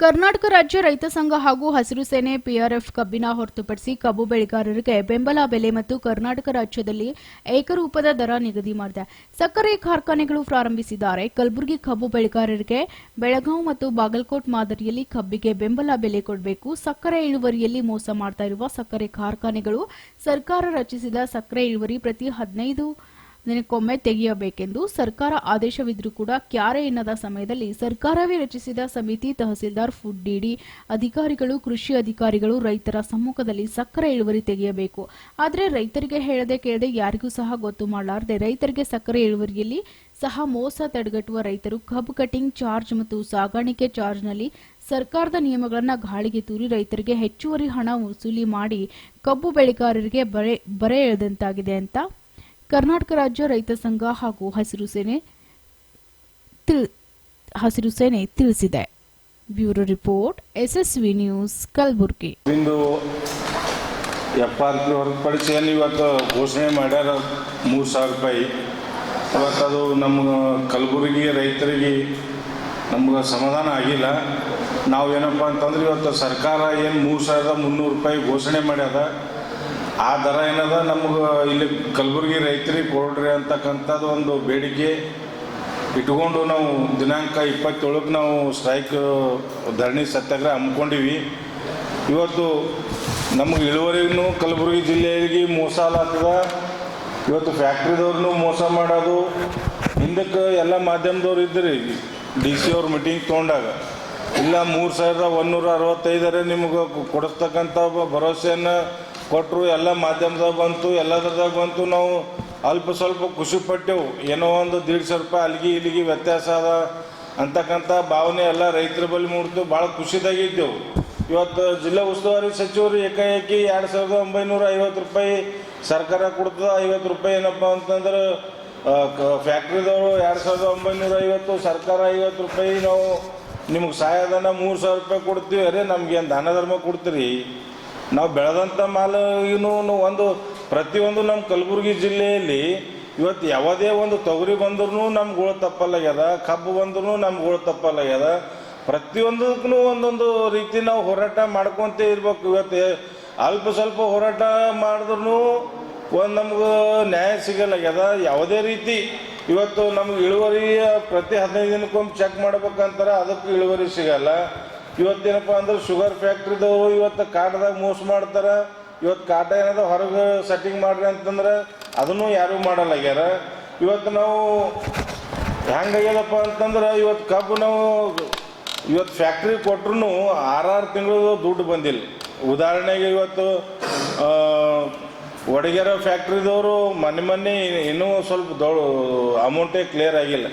ಕರ್ನಾಟಕ ರಾಜ್ಯ ರೈತ ಸಂಘ ಹಾಗೂ ಹಸಿರು ಸೇನೆ ಪಿಆರ್ಎಫ್ ಕಬ್ಬಿನ ಹೊರತುಪಡಿಸಿ ಕಬ್ಬು ಬೆಳೆಗಾರರಿಗೆ ಬೆಂಬಲ ಬೆಲೆ ಮತ್ತು ಕರ್ನಾಟಕ ರಾಜ್ಯದಲ್ಲಿ ಏಕರೂಪದ ದರ ನಿಗದಿ ಮಾಡಿದೆ. ಸಕ್ಕರೆ ಕಾರ್ಖಾನೆಗಳು ಪ್ರಾರಂಭಿಸಿದ್ದಾರೆ. ಕಲಬುರಗಿ ಕಬ್ಬು ಬೆಳೆಗಾರರಿಗೆ ಬೆಳಗಾವಿ ಮತ್ತು ಬಾಗಲಕೋಟ್ ಮಾದರಿಯಲ್ಲಿ ಕಬ್ಬಿಗೆ ಬೆಂಬಲ ಬೆಲೆ ಕೊಡಬೇಕು. ಸಕ್ಕರೆ ಇಳುವರಿಯಲ್ಲಿ ಮೋಸ ಮಾಡ್ತಾ ಇರುವ ಸಕ್ಕರೆ ಕಾರ್ಖಾನೆಗಳು ಸರ್ಕಾರ ರಚಿಸಿದ ಸಕ್ಕರೆ ಇಳುವರಿ ಪ್ರತಿ ಹದಿನೈದು ದಿನಕ್ಕೊಮ್ಮೆ ತೆಗೆಯಬೇಕೆಂದು ಸರ್ಕಾರ ಆದೇಶವಿದ್ರೂ ಕೂಡ ಕ್ಯಾರೆ ಎನ್ನದ ಸಮಯದಲ್ಲಿ ಸರ್ಕಾರವೇ ರಚಿಸಿದ ಸಮಿತಿ ತಹಸೀಲ್ದಾರ್, ಫುಡ್ ಡಿಡಿ ಅಧಿಕಾರಿಗಳು, ಕೃಷಿ ಅಧಿಕಾರಿಗಳು ರೈತರ ಸಮ್ಮುಖದಲ್ಲಿ ಸಕ್ಕರೆ ಇಳುವರಿ ತೆಗೆಯಬೇಕು. ಆದರೆ ರೈತರಿಗೆ ಹೇಳದೆ ಕೇಳದೆ ಯಾರಿಗೂ ಸಹ ಗೊತ್ತು ಮಾಡಲಾರದೆ ರೈತರಿಗೆ ಸಕ್ಕರೆ ಇಳುವರಿಯಲ್ಲಿ ಸಹ ಮೋಸ ತಡೆಗಟ್ಟುವ ರೈತರು ಕಬ್ ಕಟಿಂಗ್ ಚಾರ್ಜ್ ಮತ್ತು ಸಾಗಾಣಿಕೆ ಚಾರ್ಜ್ನಲ್ಲಿ ಸರ್ಕಾರದ ನಿಯಮಗಳನ್ನು ಗಾಳಿಗೆ ತೂರಿ ರೈತರಿಗೆ ಹೆಚ್ಚುವರಿ ಹಣ ವಸೂಲಿ ಮಾಡಿ ಕಬ್ಬು ಬೆಳೆಗಾರರಿಗೆ ಬರೆ ಬರೆ ಎಳೆದಂತಾಗಿದೆ ಅಂತ ಕರ್ನಾಟಕ ರಾಜ್ಯ ರೈತ ಸಂಘ ಹಾಗೂ ಹಸಿರು ಸೇನೆ ಹಸಿರು ಸೇನೆ ತಿಳಿಸಿದೆ. Bureau report, SSV news, Kalaburagi. ಇಂದು ಎಫ್ ಆರ್ ಇವತ್ತು ಘೋಷಣೆ ಮಾಡ್ಯಾರ ಮೂರು ಸಾವಿರ ರೂಪಾಯಿ. ಇವತ್ತು ಅದು ನಮ್ಮ ಕಲಬುರಗಿ ರೈತರಿಗೆ ನಮ್ಗೆ ಸಮಾಧಾನ ಆಗಿಲ್ಲ. ನಾವು ಏನಪ್ಪ ಅಂತಂದ್ರೆ ಇವತ್ತು ಸರ್ಕಾರ ಏನು ಮೂರು ಸಾವಿರದ ಮುನ್ನೂರು ರೂಪಾಯಿ ಘೋಷಣೆ ಮಾಡ್ಯದ. ಆ ದರ ಏನದ? ನಮ್ಗೆ ಇಲ್ಲಿ ಕಲಬುರಗಿ ರೈತರಿಗೆ ಕೊಡ್ರಿ ಅಂತಕ್ಕಂಥದ್ದು ಒಂದು ಬೇಡಿಕೆ ಇಟ್ಕೊಂಡು ನಾವು ದಿನಾಂಕ ಇಪ್ಪತ್ತೇಳಕ್ಕೆ ನಾವು ಸ್ಟ್ರೈಕ್, ಧರಣಿ ಸತ್ಯಾಗ್ರಹ ಹಮ್ಮಿಕೊಂಡಿವಿ. ಇವತ್ತು ನಮಗೆ ಇಳುವರಿಗೂ ಕಲಬುರಗಿ ಜಿಲ್ಲೆಗೆ ಮೋಸ ಆಗ್ತದ. ಇವತ್ತು ಫ್ಯಾಕ್ಟ್ರಿದವ್ರನ್ನೂ ಮೋಸ ಮಾಡೋದು. ಹಿಂದಕ್ಕೆ ಎಲ್ಲ ಮಾಧ್ಯಮದವ್ರು ಇದ್ರಿ, ಡಿ ಸಿ ಅವ್ರ ಮೀಟಿಂಗ್ ತೊಗೊಂಡಾಗ. ಇಲ್ಲ ಮೂರು ಸಾವಿರದ ಒಂದೂರ ಅರವತ್ತೈದರ ನಿಮಗೆ ಕೊಡಿಸ್ತಕ್ಕಂಥ ಭರವಸೆಯನ್ನು ಕೊಟ್ಟರು ಎಲ್ಲ ಮಾಧ್ಯಮದಾಗ ಬಂತು, ಎಲ್ಲದ್ರದಾಗ ಬಂತು, ನಾವು ಅಲ್ಪ ಸ್ವಲ್ಪ ಖುಷಿ ಪಟ್ಟೆವು. ಏನೋ ಒಂದು ದೀಡ್ ಸಾವಿರ ರೂಪಾಯಿ ಅಲ್ಲಿಗೆ ಇಲ್ಲಿಗೆ ವ್ಯತ್ಯಾಸ ಅದ ಅಂತಕ್ಕಂಥ ಭಾವನೆ ಎಲ್ಲ ರೈತರ ಬಳಿ ಮೂಡ್ತು, ಭಾಳ ಖುಷಿದಾಗಿದ್ದೆವು. ಇವತ್ತು ಜಿಲ್ಲಾ ಉಸ್ತುವಾರಿ ಸಚಿವರು ಏಕಾಏಕಿ ಎರಡು ಸಾವಿರದ ಒಂಬೈನೂರ ಐವತ್ತು ರೂಪಾಯಿ ಸರ್ಕಾರ ಕೊಡ್ತದ, ಐವತ್ತು ರೂಪಾಯಿ ಏನಪ್ಪ ಅಂತಂದ್ರೆ ಫ್ಯಾಕ್ಟ್ರಿದವರು ಎರಡು ಸಾವಿರದ ಒಂಬೈನೂರ ಐವತ್ತು, ಸರ್ಕಾರ ಐವತ್ತು ರೂಪಾಯಿ, ನಾವು ನಿಮಗೆ ಸಹಾಯಧನ ಮೂರು ಸಾವಿರ ರೂಪಾಯಿ ಕೊಡ್ತೀವಿ, ಅರೆ ನಮ್ಗೇನು ದಾನ ಧರ್ಮ ಕೊಡ್ತೀರಿ? ನಾವು ಬೆಳೆದಂಥ ಮಾಲು ಇನ್ನು ಒಂದು ಪ್ರತಿಯೊಂದು ನಮ್ಮ ಕಲಬುರಗಿ ಜಿಲ್ಲೆಯಲ್ಲಿ ಇವತ್ತು ಯಾವುದೇ ಒಂದು ತೊಗರಿ ಬಂದ್ರೂ ನಮ್ಮ ಗೋಳು ತಪ್ಪಲ್ಲಾಗ್ಯದ, ಕಬ್ಬು ಬಂದ್ರೂ ನಮ್ಮ ಗೋಳು ತಪ್ಪಲ್ಲಾಗ್ಯದ ಪ್ರತಿಯೊಂದಕ್ಕೂ ಒಂದೊಂದು ರೀತಿ ನಾವು ಹೋರಾಟ ಮಾಡ್ಕೊತ ಇರ್ಬೇಕು. ಇವತ್ತು ಅಲ್ಪ ಸ್ವಲ್ಪ ಹೋರಾಟ ಮಾಡಿದ್ರು ಒಂದು ನಮ್ಗೆ ನ್ಯಾಯ ಸಿಗಲ್ಲಾಗ್ಯದ. ಯಾವುದೇ ರೀತಿ ಇವತ್ತು ನಮ್ಗೆ ಇಳುವರಿಯ ಪ್ರತಿ ಹದಿನೈದು ದಿನಕ್ಕೊಮ್ಮೆ ಚೆಕ್ ಮಾಡ್ಬೇಕಂತಾರೆ, ಅದಕ್ಕೂ ಇಳುವರಿ ಸಿಗಲ್ಲ. ಇವತ್ತೇನಪ್ಪ ಅಂದ್ರೆ ಶುಗರ್ ಫ್ಯಾಕ್ಟ್ರಿದವರು ಇವತ್ತು ಕಾಟದಾಗ ಮೋಸ ಮಾಡ್ತಾರೆ. ಇವತ್ತು ಕಾಟ ಏನದ ಹೊರಗೆ ಸೆಟ್ಟಿಂಗ್ ಮಾಡ್ರಿ ಅಂತಂದ್ರೆ ಅದನ್ನು ಯಾರೂ ಮಾಡಲ್ಲಾಗ್ಯಾರ ಇವತ್ತು ನಾವು ಹೆಂಗಾಗ್ಯದಪ್ಪ ಅಂತಂದ್ರೆ ಇವತ್ತು ಕಬ್ಬು ನಾವು ಇವತ್ತು ಫ್ಯಾಕ್ಟ್ರಿ ಕೊಟ್ರು ಆರಾರು ತಿಂಗಳು ದುಡ್ಡು ಬಂದಿಲ್ಲ. ಉದಾಹರಣೆಗೆ ಇವತ್ತು ಒಡಗೇರ ಫ್ಯಾಕ್ಟ್ರಿದವರು ಮೊನ್ನೆ ಮೊನ್ನೆ ಇನ್ನೂ ಸ್ವಲ್ಪ ದೊಡ್ಡ ಅಮೌಂಟೇ ಕ್ಲಿಯರ್ ಆಗಿಲ್ಲ.